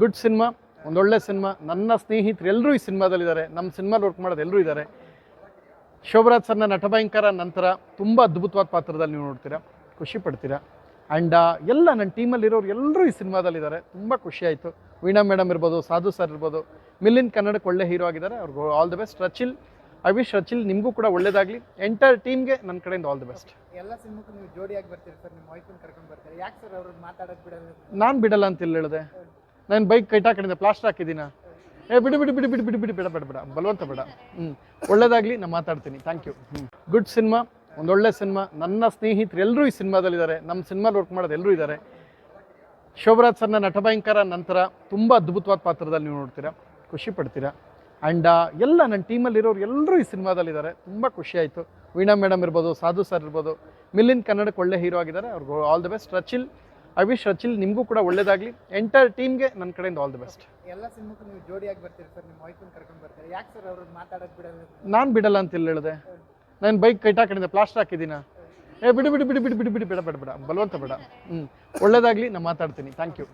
Good cinema ಒಂದೊಳ್ಳೆ cinema ನನ್ನ ಸ್ನೇಹಿತರು ಎಲ್ಲರೂ ಈ ಸಿನಿಮಾದಲ್ಲಿದ್ದಾರೆ ನಮ್ಮ ಸಿನಿಮಾದಲ್ಲಿ ವರ್ಕ್ ಮಾಡೋದು ಎಲ್ಲರೂ ಇದ್ದಾರೆ. ಶೋಭರಾಜ್ ಸರ್ನ ನಟಭಯಂಕರ ನಂತರ ತುಂಬ ಅದ್ಭುತವಾದ ಪಾತ್ರದಲ್ಲಿ ನೀವು ನೋಡ್ತೀರಾ. ಖುಷಿ ಪಡ್ತೀರಾ. ಆ್ಯಂಡ್ ಎಲ್ಲ ನನ್ನ ಟೀಮಲ್ಲಿರೋರು ಎಲ್ಲರೂ ಈ ಸಿನಿಮಾದಲ್ಲಿದ್ದಾರೆ ತುಂಬ ಖುಷಿ ಆಯಿತು. ವೀಣಾ ಮೇಡಮ್ ಇರ್ಬೋದು ಸಾಧು ಸರ್ ಇರ್ಬೋದು ಮಿಲ್ಲಿನ್ ಕನ್ನಡಕ್ಕೆ ಒಳ್ಳೆ ಹೀರೋ ಆಗಿದ್ದಾರೆ. ಅವ್ರಿಗೂ all the best Rachel I wish Rachel ನಿಮಗೂ ಕೂಡ ಒಳ್ಳೇದಾಗಲಿ. ಎಂಟೈರ್ ಟೀಮ್ಗೆ ನನ್ನ ಕಡೆಯಿಂದ ಆಲ್ ದಿ ಬೆಸ್ಟ್ ಎಲ್ಲ ಸಿನಿಮಾಕ್ಕೂ ನೀವು ಜೋಡಿಯಾಗಿ ಬರ್ತೀರಿ ಸರ್. ನಿಮ್ಮ ವೈಫನ್ನು ಕರ್ಕೊಂಡು ಬರ್ತೀರಿ. ಯಾಕೆ ಸರ್ ಅವ್ರನ್ನ ಮಾತಾಡೋಕೆ ಬಿಡಲ್ಲ ನಾನು ಬಿಡಲ್ಲ ಅಂತ ಇಲ್ಲಿ ಹೇಳಿದೆ? ನಾನು ಬೈಕ್ ಕೈಟ್ ಹಾಕಿದ್ದೆ ಪ್ಲಾಸ್ಟರ್ ಹಾಕಿದ್ದೀನ? ಏ, ಬಿಡು ಬಿಡು ಬಿಡು ಬಿಡು ಬಿಡು ಬಿಡು, ಬೇಡ ಬೇಡ ಬೇಡ. ಬಲವಂತ ಬೇಡ. ಹ್ಞೂ ಒಳ್ಳೇದಾಗಲಿ, ನಾನು ಮಾತಾಡ್ತೀನಿ. ಥ್ಯಾಂಕ್ ಯು ಹ್ಞೂ ಗುಡ್ ಸಿನಿಮಾ ಒಂದೊಳ್ಳೆ ಸಿನಿಮಾ ನನ್ನ ಸ್ನೇಹಿತರು ಎಲ್ಲರೂ ಈ ಸಿನಿಮಾದಲ್ಲಿದ್ದಾರೆ ನಮ್ಮ ಸಿನಿಮಾದಲ್ಲಿ ವರ್ಕ್ ಮಾಡೋದು ಎಲ್ಲರೂ ಇದ್ದಾರೆ. ಶೋಭರಾಜ್ ಸರ್ನ ನಟಭಯಂಕರ ನಂತರ ತುಂಬ ಅದ್ಭುತವಾದ ಪಾತ್ರದಲ್ಲಿ ನೀವು ನೋಡ್ತೀರಾ. ಖುಷಿ ಪಡ್ತೀರಾ. ಆ್ಯಂಡ್ ಎಲ್ಲ ನನ್ನ ಟೀಮಲ್ಲಿರೋರು ಎಲ್ಲರೂ ಈ ಸಿನಿಮಾದಲ್ಲಿದ್ದಾರೆ ತುಂಬ ಖುಷಿ ಆಯಿತು. ವೀಣಾ ಮೇಡಮ್ ಇರ್ಬೋದು, ಸಾಧು ಸರ್ ಇರ್ಬೋದು. ಮಿಲ್ಲಿನ್ ಕನ್ನಡಕ್ಕೆ ಒಳ್ಳೆ ಹೀರೋ ಆಗಿದ್ದಾರೆ. ಅವ್ರಿಗೆ all the best Rachel I wish Rachel ನಿಮಗೂ ಕೂಡ ಒಳ್ಳೇದಾಗಲಿ. ಎಂಟೈರ್ ಟೀಮ್ಗೆ ನನ್ನ ಕಡೆಯಿಂದ ಆಲ್ ದಿ ಬೆಸ್ಟ್ ಎಲ್ಲ ಸಿನಿಮಾಕ್ಕೂ ನೀವು ಜೋಡಿಯಾಗಿ ಬರ್ತೀರಿ ಸರ್ ನಿಮ್ಮ ವೈಫನ್ ಕರ್ಕೊಂಡು ಬರ್ತಾರೆ. ಯಾಕೆ ಸರ್ ಅವ್ರನ್ನ ಮಾತಾಡೋದು ಬಿಡಲ್ಲ ನಾನು ಬಿಡಲ್ಲ ಅಂತ ಇಲ್ಲ ಹೇಳಿದೆ. ನಾನು ಬೈಕ್ ಕೈಟ್ ಹಾಕೊಂಡಿದ್ದೆ ಪ್ಲಾಸ್ಟರ್ ಹಾಕಿದ್ದೀನ? ಏ ಬಿಡು ಬಿಡು ಬಿಡು ಬಿಡು ಬಿಡು ಬಿಡು ಬೇಡ ಬೇಡ ಬೇಡ ಬಲವಂತ ಬೇಡ. ಹ್ಞೂ ಒಳ್ಳೇದಾಗಲಿ ನಾನು ಮಾತಾಡ್ತೀನಿ. Thank you